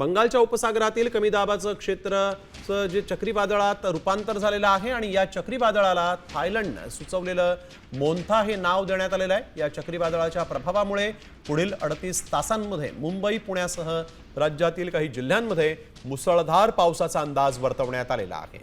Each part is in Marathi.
बंगालच्या उपसागरातील कमी दाबाचं क्षेत्रचं जे चक्रीवादळात रूपांतर झालेलं आहे आणि या चक्रीवादळाला थायलंडनं सुचवलेलं मोन्था हे नाव देण्यात आलेलं आहे. या चक्रीवादळाच्या प्रभावामुळे पुढील अडतीस तासांमध्ये मुंबई पुण्यासह राज्यातील काही जिल्ह्यांमध्ये मुसळधार पावसाचा अंदाज वर्तवण्यात आलेला आहे.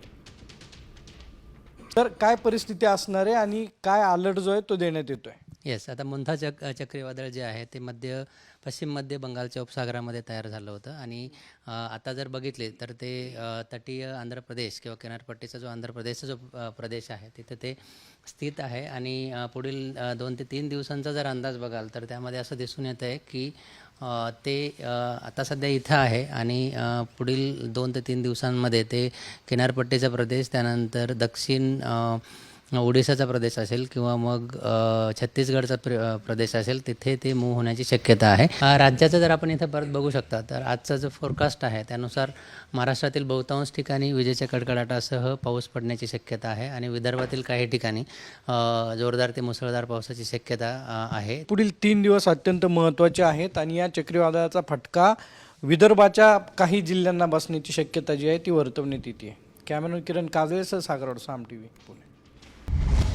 तर काय परिस्थिती असणार आहे आणि काय अलर्ट जो आहे तो देण्यात येतोय? येस आता मुंथा चक चक्रीवादळ जे आहे ते मध्य पश्चिम मध्य बंगालच्या उपसागरामध्ये तयार झालं होतं. आणि आता जर बघितले तर ते तटीय आंध्र प्रदेश किंवा किनारपट्टीचा जो आंध्र प्रदेशचा जो प्रदेश आहे तिथे ते स्थित आहे. आणि पुढील दोन ते तीन दिवसांचा जर अंदाज बघाल तर त्यामध्ये असं दिसून येतं आहे की ते आता सध्या इथं आहे. आणि पुढील दोन ते तीन दिवसांमध्ये ते किनारपट्टीचा प्रदेश त्यानंतर दक्षिण ओडिसाचा प्रदेश असेल किंवा मग छत्तीसगडचा प्र प्रदेश असेल तिथे ते मूव्ह होण्याची शक्यता आहे. राज्याचं जर आपण इथं परत बघू शकता तर आजचा जो फोरकास्ट आहे त्यानुसार महाराष्ट्रातील बहुतांश ठिकाणी विजेच्या कडकडाटासह पाऊस पडण्याची शक्यता आहे आणि विदर्भातील काही ठिकाणी जोरदार ते मुसळधार पावसाची शक्यता आहे. पुढील तीन दिवस अत्यंत महत्त्वाचे आहेत आणि या चक्रीवादळाचा फटका विदर्भाच्या काही जिल्ह्यांना बसण्याची शक्यता जी आहे ती वर्तवण्यात येते. कॅमेरा किरण काजळेसह सागरवड साम टी व्ही पुणे.